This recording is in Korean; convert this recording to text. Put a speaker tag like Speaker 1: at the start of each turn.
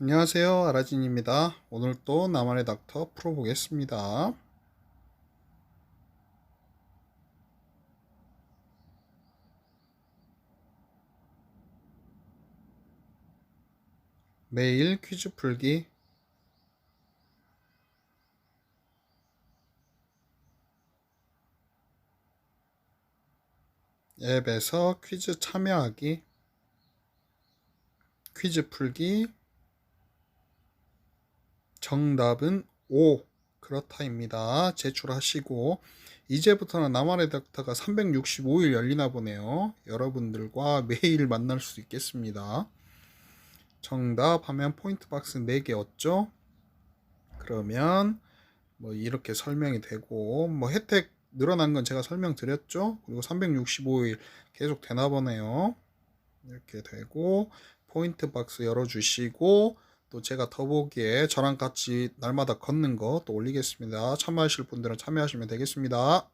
Speaker 1: 안녕하세요. 아라진입니다. 오늘 또 나만의 닥터 풀어보겠습니다. 매일 퀴즈 풀기 앱에서 퀴즈 참여하기 퀴즈 풀기 정답은 O 그렇다입니다. 제출하시고 이제부터는 나만의 닥터가 365일 열리나 보네요. 여러분들과 매일 만날 수 있겠습니다. 정답 하면 포인트 박스 4개 얻죠? 그러면 뭐 이렇게 설명이 되고 뭐 혜택 늘어난 건 제가 설명드렸죠? 그리고 365일 계속 되나 보네요. 이렇게 되고 포인트 박스 열어주시고 또 제가 더보기에 저랑 같이 날마다 걷는 거 또 올리겠습니다. 참여하실 분들은 참여하시면 되겠습니다.